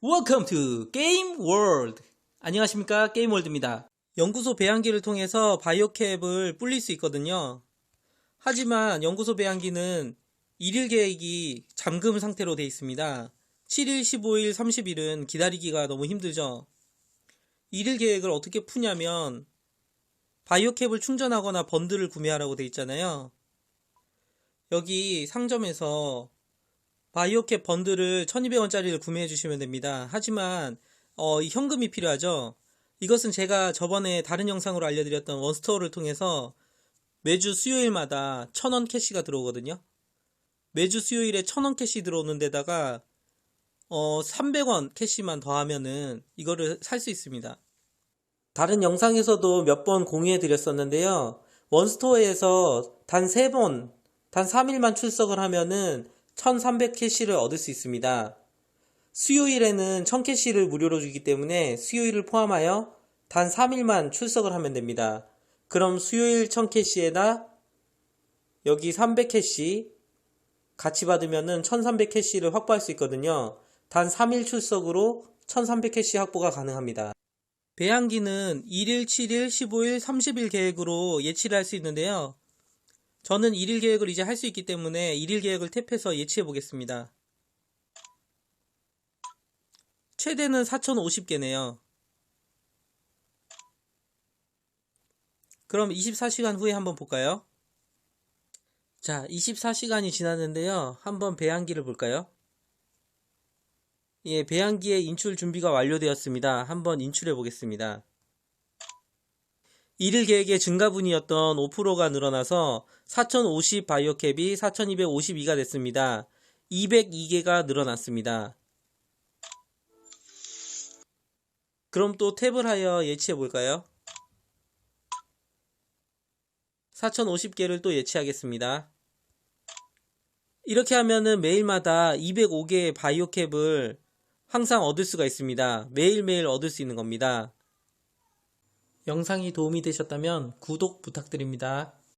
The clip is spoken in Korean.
Welcome to Game World. 안녕하십니까 게임 월드입니다. 연구소 배양기를 통해서 바이오캡을 불릴 수 있거든요. 하지만 연구소 배양기는 일일 계획이 잠금 상태로 되어 있습니다. 7일, 15일, 30일은 기다리기가 너무 힘들죠. 일일 계획을 어떻게 푸냐면 바이오캡을 충전하거나 번들을 구매하라고 되어 있잖아요. 여기 상점에서 바이오캡 번들을 1200원짜리를 구매해 주시면 됩니다. 하지만 어, 이 현금이 필요하죠. 이것은 제가 저번에 다른 영상으로 알려드렸던 원스토어를 통해서 매주 수요일마다 1000원 캐시가 들어오거든요. 매주 수요일에 1000원 캐시 들어오는 데다가 어, 300원 캐시만 더하면은 이거를 살 수 있습니다. 다른 영상에서도 몇 번 공유해 드렸었는데요. 원스토어에서 단 3번, 단 3일만 출석을 하면은 1300캐시를 얻을 수 있습니다. 수요일에는 1000캐시를 무료로 주기 때문에 수요일을 포함하여 단 3일만 출석을 하면 됩니다. 그럼 수요일 1000캐시에다 여기 300캐시 같이 받으면은 1300캐시를 확보할 수 있거든요. 단 3일 출석으로 1300캐시 확보가 가능합니다. 배양기는 1일, 7일, 15일, 30일 계획으로 예치를 할 수 있는데요. 저는 1일 계획을 이제 할 수 있기 때문에 1일 계획을 탭해서 예치해 보겠습니다. 최대는 4050개네요. 그럼 24시간 후에 한번 볼까요? 자, 24시간이 지났는데요. 한번 배양기를 볼까요? 예, 배양기의 인출 준비가 완료되었습니다. 한번 인출해 보겠습니다. 1일 계획의 증가분이었던 5%가 늘어나서 4050 바이오캡이 4252가 됐습니다. 202개가 늘어났습니다. 그럼 또 탭을 하여 예치해 볼까요? 4050개를 또 예치하겠습니다. 이렇게 하면은 매일마다 205개의 바이오캡을 항상 얻을 수가 있습니다. 매일매일 얻을 수 있는 겁니다. 영상이 도움이 되셨다면 구독 부탁드립니다.